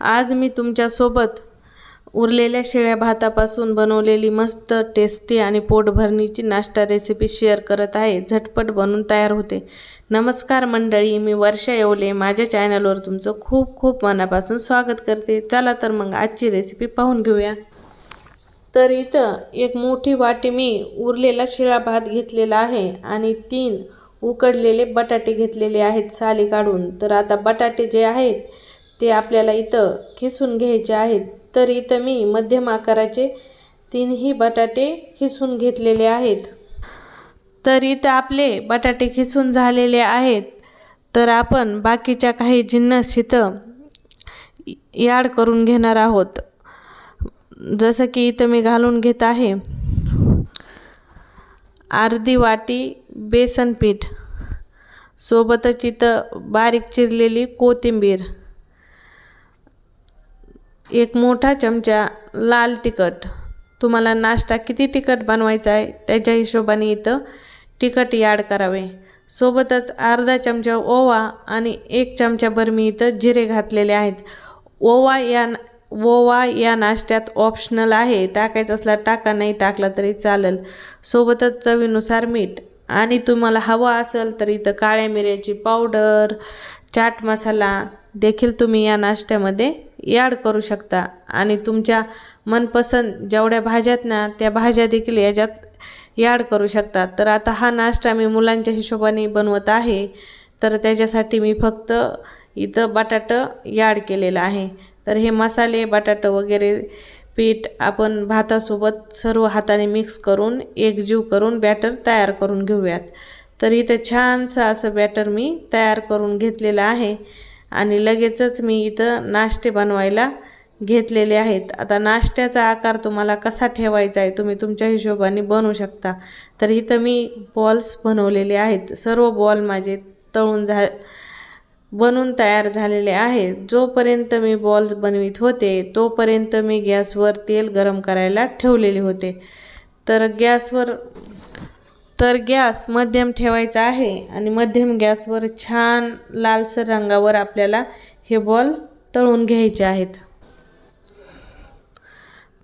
आज मी तुमच्यासोबत उरलेल्या शिळ्या भातापासून बनवलेली मस्त टेस्टी आणि पोटभरणीची नाश्ता रेसिपी शेअर करत आहे. झटपट बनून तयार होते. नमस्कार मंडळी मी वर्षा येवले. माझ्या चॅनलवर तुमचं खूप खूप मनापासून स्वागत करते. चला तर मग आजची रेसिपी पाहून घेऊया. तर इथं एक मोठी वाटी मी उरलेला शिळा भात घेतलेला आहे आणि तीन उकडलेले बटाटे घेतलेले आहेत साली काढून. तर आता बटाटे जे आहेत ते आपल्याला इथं खिसून घ्यायचे आहेत. तर इथं मी मध्यम आकाराचे तीनही बटाटे खिसून घेतलेले आहेत. तर इथं आपले बटाटे खिसून झालेले आहेत. तर आपण बाकीच्या काही जिन्नस इथं याड करून घेणार आहोत. जसं की इथं मी घालून घेत आहे. अर्धी वाटी बेसन पीठ. सोबतच इथं बारीक चिरलेली कोथिंबीर. एक मोठा चमचा लाल तिखट. तुम्हाला नाश्ता किती तिखट बनवायचा आहे त्याच्या हिशोबाने इथं तिखट याड करावे. सोबतच अर्धा चमचा ओवा आणि एक चमचाभर मी इथं जिरे घातलेले आहेत. ओवा या ओवा या नाश्त्यात ऑप्शनल आहे टाकायचं असला टाका नाही टाकला तरी चालेल. सोबतच चवीनुसार मीठ. आणि तुम्हाला हवा असेल तर इथं काळ्या मिऱ्याची पावडर चाट मसाला देखील तुम्ही या नाश्त्यामध्ये ॲड करू शकता. आणि तुमच्या मनपसंत जेवढ्या भाज्यात ना त्या भाज्या देखील याच्यात ॲड करू शकता. तर आता हा नाश्ता मी मुलांच्या हिशोबाने बनवत आहे. तर त्याच्यासाठी मी फक्त इथं बटाटं ॲड केलेलं आहे. तर हे मसाले बटाटं वगैरे पीठ आपण भातासोबत सर्व हाताने मिक्स करून एकजीव करून बॅटर तयार करून घेऊयात. तर इथं छानसं असं बॅटर मी तयार करून घेतलेलं आहे. आणि लगेचच मी इथं नाश्ते बनवायला घेतलेले आहेत. आता नाश्त्याचा आकार तुम्हाला कसा ठेवायचा आहे तुम्ही तुमच्या हिशोबाने बनवू शकता. तर इथं मी बॉल्स बनवलेले आहेत. सर्व बॉल माझे तळून झा बनून तयार झालेले आहेत जोपर्यंत मी बॉल्स बनवित होते तोपर्यंत मी गॅसवर तेल गरम करायला ठेवलेले होते. तर गॅसवर तर गॅस मध्यम ठेवायचा आहे आणि मध्यम गॅसवर छान लालसर रंगावर आपल्याला हे बॉल तळून घ्यायचे आहेत.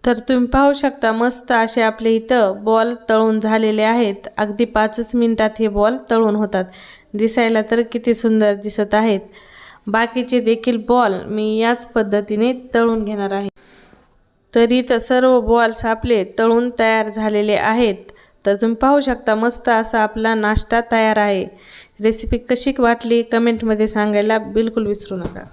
तर तुम्ही पाहू शकता मस्त असे आपले इथं बॉल तळून झालेले आहेत. अगदी पाचच मिनटात हे बॉल तळून होतात. दिसायला तर किती सुंदर दिसत आहेत. बाकीचे देखील बॉल मी याच पद्धतीने तळून घेणार आहे. तर इथं सर्व बॉल्स आपले तळून तयार झालेले आहेत. तर तुम्ही पाहू शकता मस्त असा आपला नाश्ता तयार आहे. रेसिपी कशी वाटली? कमेंटमध्ये सांगायला बिलकुल विसरू नका.